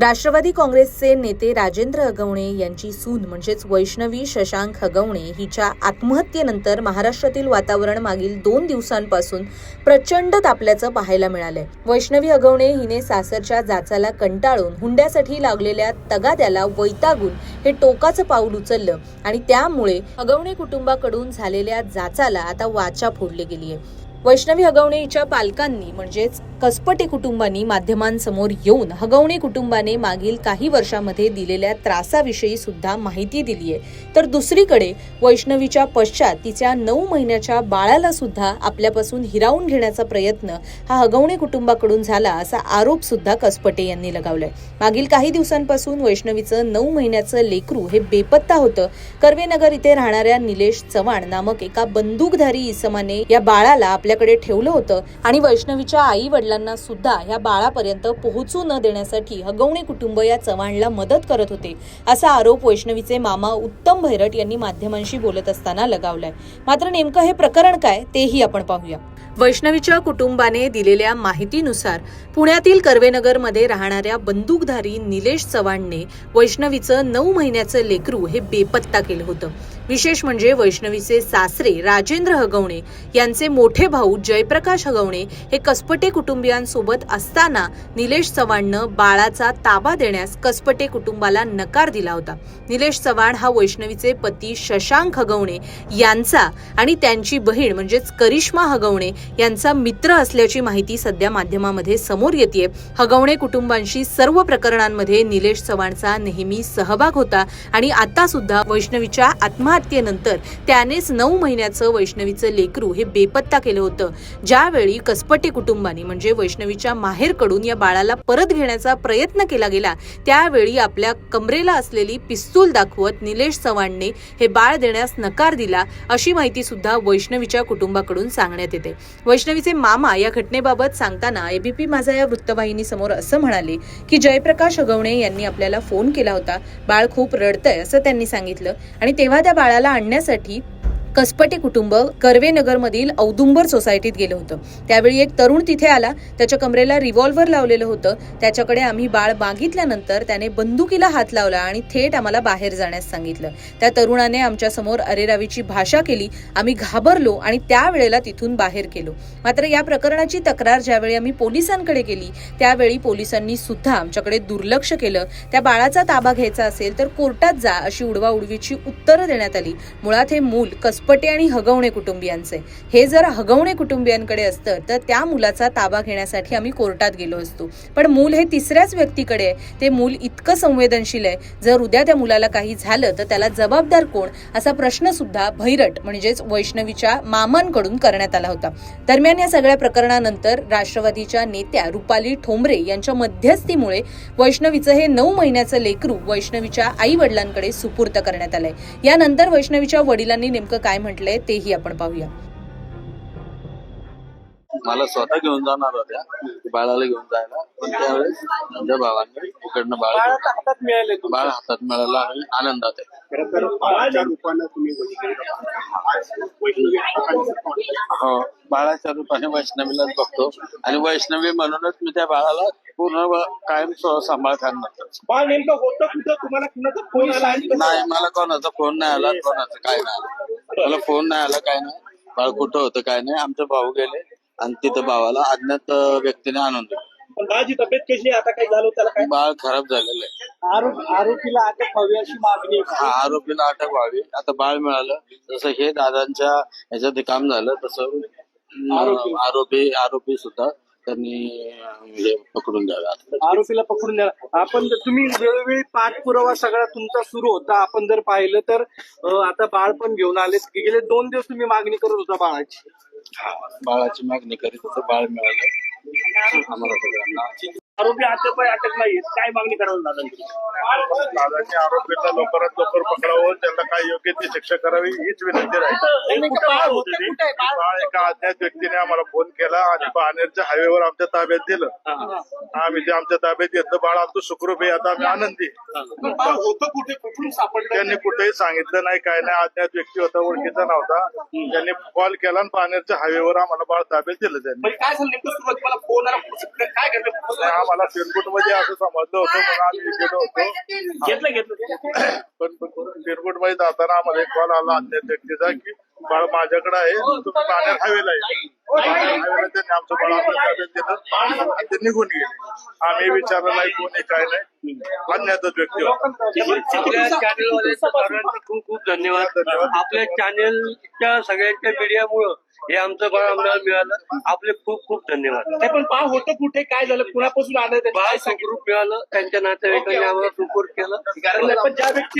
राष्ट्रवादी काँग्रेसचे नेते राजेंद्र हगवणे यांची सून म्हणजेच वैष्णवी शशांक हगवणे हिच्या आत्महत्येनंतर महाराष्ट्रातील वातावरण मागील दोन दिवसांपासून प्रचंड तापल्याचं पाहायला मिळालंय. वैष्णवी हगवणे हिने सासरच्या जाचाला कंटाळून हुंड्यासाठी लागलेल्या तगाद्याला वैतागून हे टोकाचं पाऊल उचललं आणि त्यामुळे हगवणे कुटुंबाकडून झालेल्या जाचाला आता वाचा फोडली गेलीय. वैष्णवी हगवणेच्या पालकांनी म्हणजेच कसपटे कुटुंबांनी माध्यमांसमोर येऊन हगवणे कुटुंबाने मागील काही वर्षामध्ये दिलेल्या त्रासाविषयी सुद्धा माहिती दिली आहे. तर दुसरीकडे वैष्णवीच्या पश्चात तिच्या नऊ महिन्याच्या बाळाला सुद्धा आपल्यापासून हिरावून घेण्याचा प्रयत्न हा हगवणे कुटुंबाकडून झाला असा आरोप सुद्धा कसपटे यांनी लगावलाय. मागील काही दिवसांपासून वैष्णवीचं नऊ महिन्याचं लेकरू हे बेपत्ता होतं. कर्वेनगर इथे राहणाऱ्या निलेश चव्हाण नामक एका बंदूकधारी इसमाने या बाळाला आपल्याकडे ठेवलं होतं आणि वैष्णवीच्या आई वडिलांना सुद्धा ह्या बाळापर्यंत पोहोचू न देण्यासाठी हगवणे कुटुंब या चव्हाणला मदत करत होते असा आरोप वैष्णवीचे मामा उत्तम भैरट यांनी माध्यमांशी बोलत असताना लगावलाय. मात्र नेमकं हे प्रकरण काय तेही आपण पाहूया. वैष्णवीच्या कुटुंबाने दिलेल्या माहितीनुसार पुण्यातील कर्वेनगरमध्ये राहणाऱ्या बंदूकधारी निलेश चव्हाणने वैष्णवीचं नऊ महिन्याचं लेकरू हे बेपत्ता केलं होतं. विशेष म्हणजे वैष्णवीचे सासरे राजेंद्र हगवणे यांचे मोठे भाऊ जयप्रकाश हगवणे हे कसपटे कुटुंबियांसोबत असताना निलेश चव्हाणनं बाळाचा ताबा देण्यास कसपटे कुटुंबाला नकार दिला होता. निलेश चव्हाण हा वैष्णवीचे पती शशांक हगवणे यांचा आणि त्यांची बहीण म्हणजेच करिश्मा हगवणे यांचा मित्र असल्याची माहिती सध्या माध्यमामध्ये समोर येते हगवणे कुटुंबांशी सर्व प्रकरणांमध्ये निलेश चव्हाणचा नेहमी सहभाग होता आणि आता सुद्धा वैष्णवीच्या आत्महत्येनंतर त्यानेच नऊ महिन्याचं वैष्णवीचं लेकरू हे बेपत्ता केलं होतं. ज्यावेळी कसपटे कुटुंबानी म्हणजे वैष्णवीच्या माहेरकडून या बाळाला परत घेण्याचा प्रयत्न केला गेला त्यावेळी आपल्या कमरेला असलेली पिस्तूल दाखवत निलेश चव्हाणने हे बाळ देण्यास नकार दिला अशी माहिती सुद्धा वैष्णवीच्या कुटुंबाकडून सांगण्यात येते. वैष्णवीचे मामा या घटनेबाबत सांगताना एबीपी माझा या वृत्तवाहिनी समोर असं म्हणाले की जयप्रकाश अगवणे यांनी आपल्याला फोन केला होता. बाळ खूप रडतंय असं त्यांनी सांगितलं आणि तेव्हा त्या बाळ बाळाला आणण्यासाठी कसपटे कुटुंब कर्वेनगरमधील औदुंबर सोसायटीत गेलं होतं. त्यावेळी एक तरुण तिथे आला त्याच्या कमरेला रिव्हॉल्व्हर लावलेलं होतं. त्याच्याकडे आम्ही बाळ मागितल्यानंतर त्याने बंदुकीला हात लावला आणि थेट आम्हाला बाहेर जाण्यास सांगितलं. त्या तरुणाने आमच्यासमोर अरेरावीची भाषा केली. आम्ही घाबरलो आणि त्यावेळेला तिथून बाहेर केलो मात्र या प्रकरणाची तक्रार ज्यावेळी आम्ही पोलिसांकडे केली त्यावेळी पोलिसांनी सुद्धा आमच्याकडे दुर्लक्ष केलं. त्या बाळाचा ताबा घ्यायचा असेल तर कोर्टात जा अशी उडवाउडवीची उत्तरं देण्यात आली. मुळात हे मूल कसपटे आणि हगवणे कुटुंबियांचे. हे जर हगवणे कुटुंबियांकडे असतं तर त्या मुलाचा ताबा घेण्यासाठी आम्ही कोर्टात गेलो असतो. पण मूल हे तिसऱ्याच व्यक्तीकडे आहे. ते मूल इतकं संवेदनशील आहे. जर उद्या त्या मुलाला काही झालं तर त्याला जबाबदार कोण? असा प्रश्न सुद्धा भैरट म्हणजेच वैष्णवीच्या मामांकडून करण्यात आला होता. दरम्यान या सगळ्या प्रकरणानंतर राष्ट्रवादीच्या नेत्या रुपाली ठोंबरे यांच्या मध्यस्थीमुळे वैष्णवीचं हे नऊ महिन्याचं लेकरू वैष्णवीच्या आई वडिलांकडे सुपूर्त करण्यात आलंय. यानंतर वैष्णवीच्या वडिलांनी नेमकं काय म्हटलंय तेही आपण पाहूया. मला स्वतः घेऊन जाणार होत्या बाळाला घेऊन जायला. पण त्यावेळेस माझ्या भावांनी इकडनं बाळ हातात मिळाले बाळ हातात मिळालं आणि आनंदात आहे. खरं तर बाळाच्या रूपानं तुम्ही वैष्णवी हो बाळाच्या रूपाने वैष्णवीलाच बघतो. आणि वैष्णवी म्हणूनच मी त्या बाळाला पूर्ण व- कायम स- सांभाळ करणार बाळ नेमकं होतं कुठं? तुम्हाला कुणाचा फोन आला? आणि कसं? नाही मला कोणाचा फोन नाही आला कोणाचं काय नाही आलं. मला फोन नाही आला काय नाही. बाळ कुठं होतं काय नाही. आमचे भाऊ गेले आणि तिथं भावाला अज्ञात व्यक्तीने आणून दिलं. पण बाळाची तब्येत कशी आहे? आता काय झालं त्याला काय? बाळ खराब झालेलं आहे. आरोप आरोपीला अटक व्हावी अशी मागणी आहे. हा आरोपीला अटक व्हावी. आता बाळ मिळालं. जसं हे दादांच्या ह्याच्यात काम झालं तसं अं. आरोपी आरोपी सुद्धा त्यांनी हे पकडून द्यावे आरोपीला पकडून द्या आपण जर- तुम्ही वेळोवेळी पाठपुरावा सगळा तुमचा सुरू होता आपण जर पाहिलं तर अं, आता बाळ पण घेऊन आले गेले दोन दिवस तुम्ही मागणी करत होता बाळाची. बाळाची मागणी करीत होतं बाळ मिळालं. आम्हाला सगळ्यांना. आरोपी अटक अटक नाही काय मागणी करायला दादा दादांनी आरोपीला लवकरात लवकर पकडावं त्यांना काय योग्य ती शिक्षा करावी हीच विनंती राहील. बाळ होते ते? बाळ? एका अज्ञात व्यक्तीने आम्हाला फोन केला आणि बाणेरच्या हायवेवर आमच्या ताब्यात दिलं. आम्ही ते आमच्या ताब्यात घेतलं बाळ आमचं सुखरूप आहे आता आम्ही आनंदी बाळ होतं कुठे? कुठून सापडलं? त्यांनी कुठेही सांगितलं नाही काय नाही. अज्ञात व्यक्ती होता ओळखीचा नव्हता. त्यांनी कॉल केला आणि बाणेरच्या हायवेवर आम्हाला बाळ ताब्यात दिलं त्यांनी. काय झालं? नेमकं फोन आला काय आम्हाला फिरकुटमध्ये असं समजलं होतं म्हणून आम्ही गेलो होतो. घेतलं घेतलं पण फिरकुटमध्ये जाताना आम्हाला एक कॉल आला अन्य व्यक्तीचा की बाळ माझ्याकडे आहे तुम्ही पाण्यात हवेला आहे त्यांनी आमचं बाळ आपल्या ताब्यात दिलं आणि ते निघून गेले. आम्ही विचारलं नाही कोणी काय नाही? अन्यातच व्यक्ती होता. खूप खूप धन्यवाद. धन्यवाद. आपल्या चॅनेलच्या सगळ्यांच्या मीडियामुळं हे आमचं बाळ आम्हाला मिळालं. आपले खूप खूप धन्यवाद. नाही पण बाळ होतं कुठे काय झालं कुणापासून आलं ते बाळ सुखरूप मिळालं त्यांच्या नातेवाईकांनी आम्हाला सुपूर्द केलं. कारण पण ज्या व्यक्ती